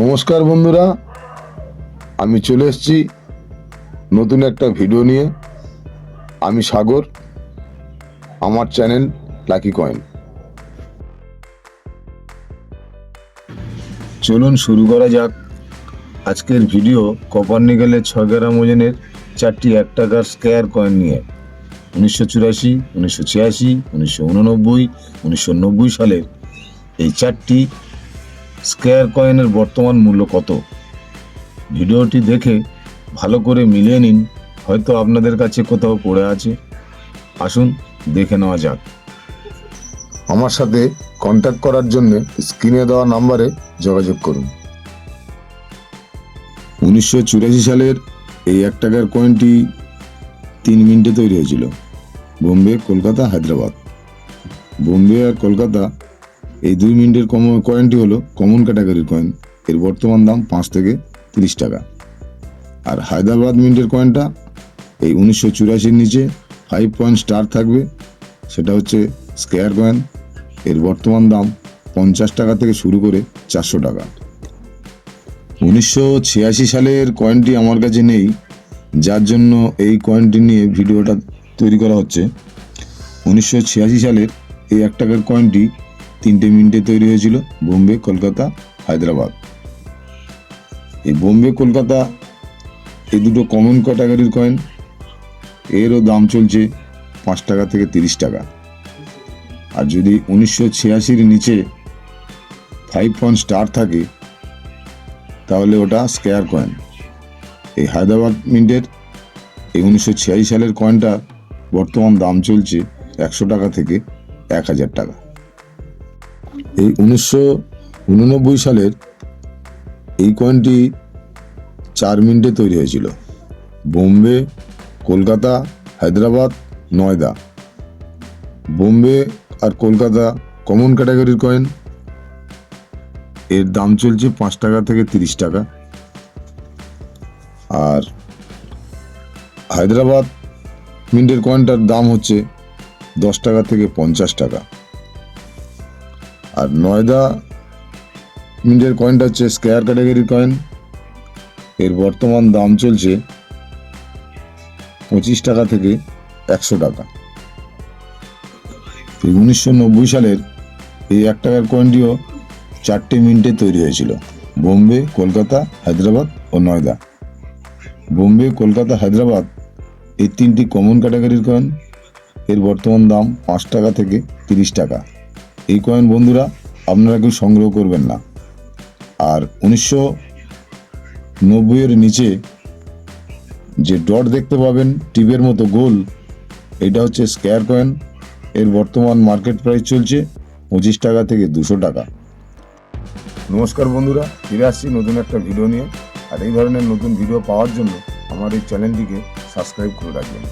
নমস্কার বন্ধুরা, আমি চলে এসেছি নতুন একটা ভিডিও নিয়ে। আমি সাগর, আমার চ্যানেল লাকি কয়েন চলুন শুরু করা যাক। আজকের ভিডিও কপার নিকেলের ছয় গ্রাম ওজনের চারটি এক টাকার স্কোয়ার কয়েন নিয়ে। উনিশশো চুরাশি, উনিশশো ছিয়াশি, উনিশশো উননব্বই, উনিশশো নব্বই সালের এই চারটি স্কোয়ার কয়েনের বর্তমান মূল্য কত? ভিডিওটি দেখে ভালো করে মিলিয়ে নিন, হয়তো আপনাদের কাছে কোথাও পড়ে আছে। আসুন, দেখে নেওয়া যাক। আমার সাথে কন্ট্যাক্ট করার জন্য স্ক্রিনে দেওয়া নাম্বারে যোগাযোগ করুন। উনিশশো চুরাশি সালের এই এক টাকার কয়েনটি তিন মিনিটে তৈরি হয়েছিল। বোম্বে, কলকাতা, হায়দ্রাবাদ। বোম্বে আর কলকাতা এই দুই মিনিটের কম কয়েনটি হলো কমন ক্যাটাগরির কয়েন এর বর্তমান দাম পাঁচ থেকে তিরিশ টাকা। আর হায়দ্রাবাদ মিন্টের কয়েনটা এই উনিশশো চুরাশির নিচে ফাইভ পয়েন্ট স্টার থাকবে। সেটা হচ্ছে স্কোয়ার কয়েন এর বর্তমান দাম পঞ্চাশ টাকা থেকে শুরু করে চারশো টাকা। উনিশশো ছিয়াশি সালের কয়েনটি আমার কাছে নেই। যার জন্য এই কয়েনটি নিয়ে ভিডিওটা তৈরি করা হচ্ছে। উনিশশো ছিয়াশি সালের এই এক টাকার কয়েনটি তিনটে মিনিটে তৈরি হয়েছিল বোম্বে, কলকাতা, হায়দ্রাবাদ। এই বোম্বে, কলকাতা এই দুটো কমন ক্যাটাগরির কয়েন এরও দাম চলছে পাঁচ টাকা থেকে তিরিশ টাকা। আর যদি উনিশশো ছিয়াশির নিচে ফাইভ পয়েন্ট স্টার থাকে, তাহলে ওটা স্কোয়ার কয়েন এই হায়দ্রাবাদ মিন্টের এই উনিশশো ছিয়াশি সালের কয়েনটা বর্তমান দাম চলছে একশো টাকা থেকে এক হাজার টাকা। এই উনিশশো উননব্বই সালের এই কয়েনটি চার মিনিটে তৈরি হয়েছিল। বোম্বে, কলকাতা, হায়দ্রাবাদ, নয়দা। বোম্বে আর কলকাতা কমন ক্যাটাগরির কয়েন এর দাম চলছে পাঁচ টাকা থেকে তিরিশ টাকা। আর হায়দ্রাবাদ মিন্টের কয়েনটার দাম হচ্ছে দশ টাকা থেকে পঞ্চাশ টাকা। আর নয়দা মিন্টের কয়েনটা হচ্ছে স্কোয়ার ক্যাটাগরির কয়েন এর বর্তমান দাম চলছে পঁচিশ টাকা থেকে একশো টাকা। উনিশশো নব্বই সালের এই এক টাকার কয়েনটিও চারটে মিনিটে তৈরি হয়েছিল, বোম্বে, কলকাতা, হায়দ্রাবাদ ও নয়দা। বোম্বে, কলকাতা, হায়দ্রাবাদ এই তিনটি কমন ক্যাটাগরির কয়েন এর বর্তমান দাম পাঁচ টাকা থেকে তিরিশ টাকা। এই কয়েন বন্ধুরা আপনারা কেউ সংগ্রহ করবেন না। আর উনিশশো নব্বইয়ের নিচে যে ডট দেখতে পাবেন টিপের মতো গোল, এটা হচ্ছে স্কোয়ার কয়েন। এর বর্তমান মার্কেট প্রাইস চলছে পঁচিশ টাকা থেকে দুশো টাকা। নমস্কার বন্ধুরা, ফিরে আসছি নতুন একটা ভিডিও নিয়ে। আর এই ধরনের নতুন ভিডিও পাওয়ার জন্য আমার এই চ্যানেলটিকে সাবস্ক্রাইব করে রাখবেন।